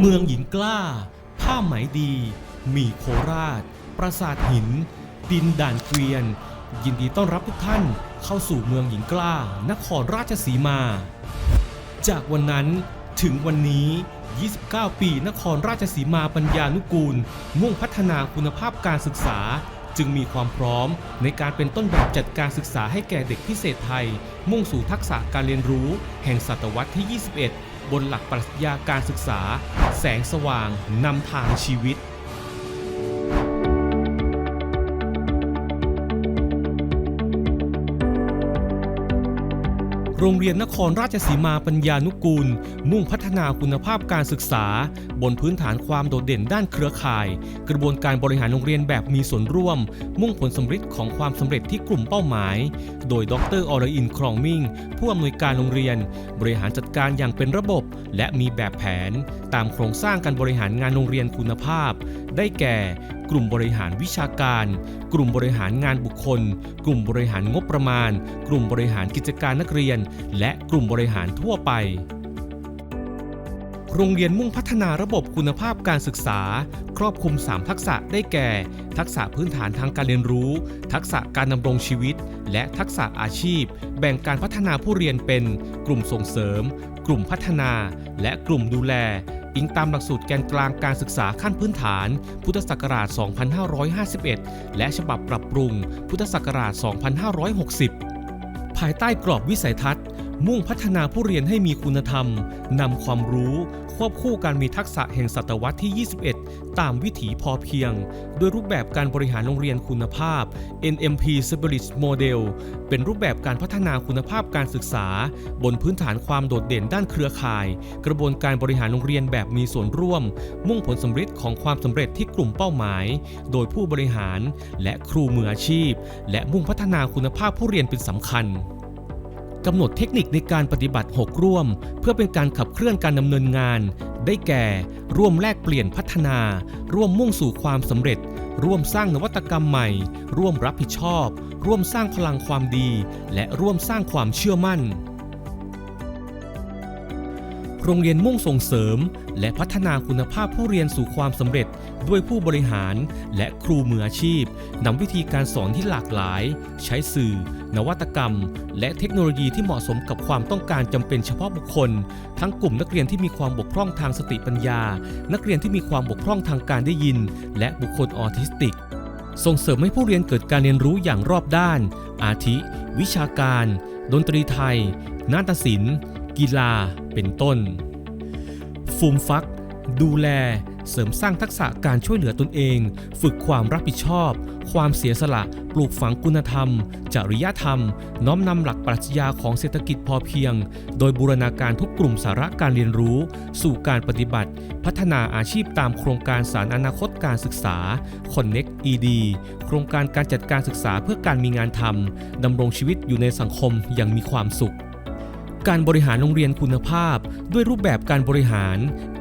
เมืองหญิงกล้า ผ้าไหมดี มีโคราช ปราสาทหิน ดินด่านเกวียน ยินดีต้อนรับทุกท่านเข้าสู่เมืองหญิงกล้า นครราชสีมา จากวันนั้นถึงวันนี้ 29 ปีนครราชสีมาปัญญานุกูล มุ่งพัฒนาคุณภาพการศึกษา จึงมีความพร้อมในการเป็นต้นแบบจัดการศึกษาให้แก่เด็กพิเศษไทย มุ่งสู่ทักษะการเรียนรู้ แห่งศตวรรษที่ 21 บนหลักปรัชญาการศึกษา แสงสว่างนำทางชีวิต โรงเรียนนครราชสีมาปัญญานุกูล มุ่งพัฒนาคุณภาพการศึกษา บนพื้นฐานความโดดเด่นด้านเครือข่าย กระบวนการบริหารโรงเรียนแบบมีส่วนร่วม มุ่งผลสำเร็จของความสำเร็จที่กลุ่มเป้าหมาย โดยดรอรอินทร์ครองมิ่ง ผู้อำนวยการโรงเรียน บริหารจัดการอย่างเป็นระบบ และมีแบบแผน ตามโครงสร้างการบริหารงานโรงเรียนคุณภาพ ได้แก่กลุ่มบริหารวิชาการ กลุ่มบริหารงานบุคคล กลุ่มบริหารงบประมาณ กลุ่มบริหารกิจการนักเรียน และกลุ่มบริหารทั่วไปโรงเรียนมุ่งพัฒนาระบบคุณภาพการศึกษา ครอบคลุม 3 ทักษะได้แก่ ทักษะพื้นฐานทางการเรียนรู้ ทักษะการดำรงชีวิต และทักษะอาชีพ แบ่งการพัฒนาผู้เรียนเป็น กลุ่มส่งเสริม กลุ่มพัฒนา และกลุ่มดูแล อิงตามหลักสูตรแกนกลางการศึกษาขั้นพื้นฐาน พุทธศักราช 2551 และฉบับปรับปรุง พุทธศักราช 2560 ภายใต้กรอบวิสัยทัศน์ มุ่งพัฒนาผู้เรียนให้มีคุณธรรมนำความรู้ ควบคู่การมีทักษะแห่งศตวรรษที่ 21 ตามวิถีพอเพียงโดยรูปแบบการบริหารโรงเรียนคุณภาพ NMP Spirit Model เป็นรูปแบบการพัฒนาคุณภาพการศึกษา บนพื้นฐานความโดดเด่นด้านเครือข่าย กระบวนการบริหารโรงเรียนแบบมีส่วนร่วม มุ่งผลสำเร็จของความสำเร็จที่กลุ่มเป้าหมาย โดยผู้บริหารและครูมืออาชีพ และมุ่งพัฒนาคุณภาพผู้เรียนเป็นสำคัญ กำหนดเทคนิคในการปฏิบัติ 6 ร่วม เพื่อเป็นการขับเคลื่อนการดำเนินงาน ได้แก่ ร่วมแลกเปลี่ยนพัฒนา ร่วมมุ่งสู่ความสำเร็จ ร่วมสร้างนวัตกรรมใหม่ ร่วมรับผิดชอบ ร่วมสร้างพลังความดี และร่วมสร้างความเชื่อมั่น โรงเรียนมุ่งส่งเสริม และพัฒนาคุณภาพผู้เรียนสู่ความสำเร็จด้วยผู้บริหาร และครูมืออาชีพนำวิธีการสอนที่หลากหลาย ใช้สื่อ นวัตกรรม และเทคโนโลยีที่เหมาะสมกับความต้องการจำเป็นเฉพาะบุคคล ทั้งกลุ่มนักเรียนที่มีความบกพร่องทางสติปัญญา นักเรียนที่มีความบกพร่องทางการได้ยิน และบุคคลออทิสติก ส่งเสริมให้ผู้เรียนเกิดการเรียนรู้อย่างรอบด้าน อาทิ วิชาการ ดนตรีไทย นาฏศิลป์ กีฬาเป็นต้น ฟูมฟัก ดูแลเสริมสร้างทักษะการช่วยเหลือตนเอง ฝึกความรับผิดชอบ ความเสียสละ ปลูกฝังคุณธรรม จริยธรรม น้อมนำหลักปรัชญาของเศรษฐกิจพอเพียง โดยบูรณาการทุกกลุ่มสาระการเรียนรู้ สู่การปฏิบัติ พัฒนาอาชีพตามโครงการสารอนาคตการศึกษา Connect ED โครงการการจัดการศึกษาเพื่อการมีงานทำดำรงชีวิตอยู่ในสังคมอย่างมีความสุข การบริหารโรงเรียนคุณภาพ ด้วยรูปแบบการบริหาร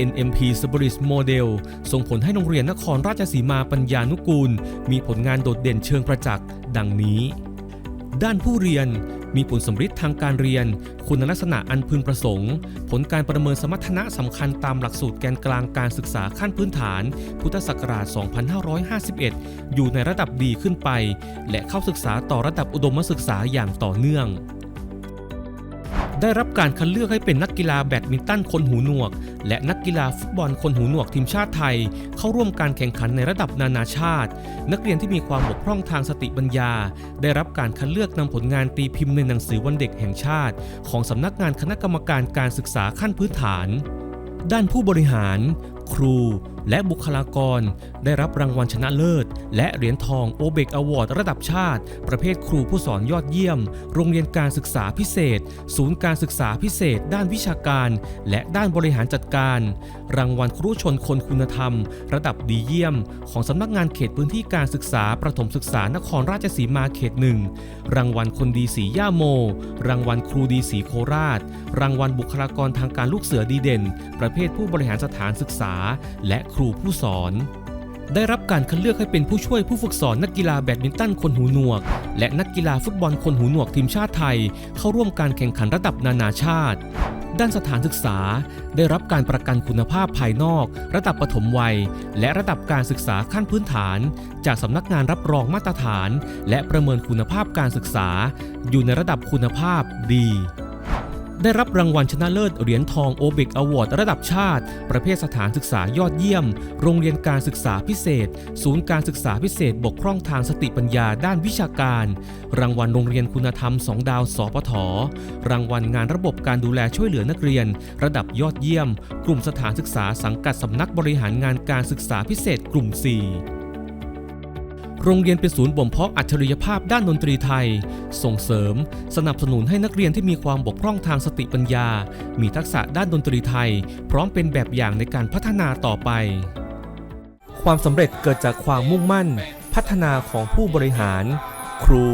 NMP Spirit Model ส่งผลให้โรงเรียนนครราชสีมาปัญญานุกูล มีผลงานโดดเด่นเชิงประจักษ์ ดังนี้ ด้านผู้เรียนมีผลสำฤทธิ์ทางการเรียน คุณลักษณะอันพึงประสงค์ ผลการประเมินสมรรถนะสำคัญตามหลักสูตรแกนกลางการศึกษาขั้นพื้นฐาน พุทธศักราช 2551 อยู่ในระดับดีขึ้นไป และเข้าศึกษาต่อระดับอุดมศึกษาอย่างต่อเนื่อง ได้รับการคัดเลือกให้เป็นนักกีฬาแบดมินตันคนหูหนวก และนักกีฬาฟุตบอลคนหูหนวกทีมชาติไทย เข้าร่วมการแข่งขันในระดับนานาชาติ นักเรียนที่มีความบกพร่องทางสติปัญญา ได้รับการคัดเลือกนำผลงานตีพิมพ์ในหนังสือวันเด็กแห่งชาติ ของสำนักงานคณะกรรมการการศึกษาขั้นพื้นฐาน ด้านผู้บริหาร ครู และบุคลากร ได้รับรางวัลชนะเลิศ และเหรียญทองโอเบกอวอร์ดระดับชาติ ประเภทครูผู้สอนยอดเยี่ยม โรงเรียนการศึกษาพิเศษ ศูนย์การศึกษาพิเศษ ด้านวิชาการ และด้านบริหารจัดการ รางวัลครูชนคนคุณธรรม ระดับดีเยี่ยม ของสำนักงานเขตพื้นที่การศึกษาประถมศึกษานครราชสีมาเขตหนึ่งรางวัลคนดีสีย่าโม รางวัลครูดีสีโคราช รางวัลบุคลากรทางการลูกเสือดีเด่น ประเภทผู้บริหารสถานศึกษา และครูผู้สอน ได้รับการคัดเลือกให้เป็นผู้ช่วยผู้ฝึกสอนนักกีฬาแบดมินตันคนหูหนวก และนักกีฬาฟุตบอลคนหูหนวกทีมชาติไทย เข้าร่วมการแข่งขันระดับนานาชาติ ด้านสถานศึกษา ได้รับการประกันคุณภาพภายนอก ระดับปฐมวัย และระดับการศึกษาขั้นพื้นฐาน จากสำนักงานรับรองมาตรฐาน และประเมินคุณภาพการศึกษา อยู่ในระดับคุณภาพดี ได้รับรางวัลชนะเลิศเหรียญทองโอเบกอวอร์ดระดับชาติ ประเภทสถานศึกษายอดเยี่ยม โรงเรียนการศึกษาพิเศษ ศูนย์การศึกษาพิเศษบกพร่องทางสติปัญญาด้านวิชาการ รางวัลโรงเรียนคุณธรรม 2 ดาว สปท รางวัลงานระบบการดูแลช่วยเหลือนักเรียน ระดับยอดเยี่ยม กลุ่มสถานศึกษาสังกัดสำนักบริหารงานการศึกษาพิเศษกลุ่ม 4 โรงเรียนเป็นศูนย์บ่มเพาะอัจฉริยภาพด้านดนตรีไทย ส่งเสริม สนับสนุนให้นักเรียนที่มีความบกพร่องทางสติปัญญา มีทักษะด้านดนตรีไทย พร้อมเป็นแบบอย่างในการพัฒนาต่อไป ความสำเร็จเกิดจากความมุ่งมั่น พัฒนาของผู้บริหาร ครู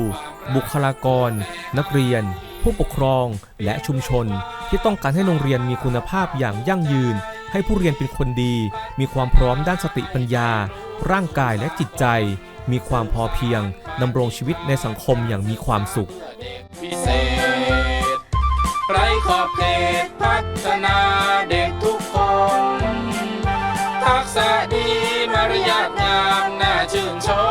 บุคลากร นักเรียน ผู้ปกครอง และชุมชน ที่ต้องการให้โรงเรียนมีคุณภาพอย่างยั่งยืน ให้ผู้เรียนเป็นคนดี มีความพร้อมด้านสติปัญญา ร่างกายและจิตใจ มีความพอเพียงดำรงชีวิตในสังคมอย่างมีความสุขไรขอบเขตพัฒนาเด็กทุกคน ทักษะดีมารยาทงามน่าชื่นชม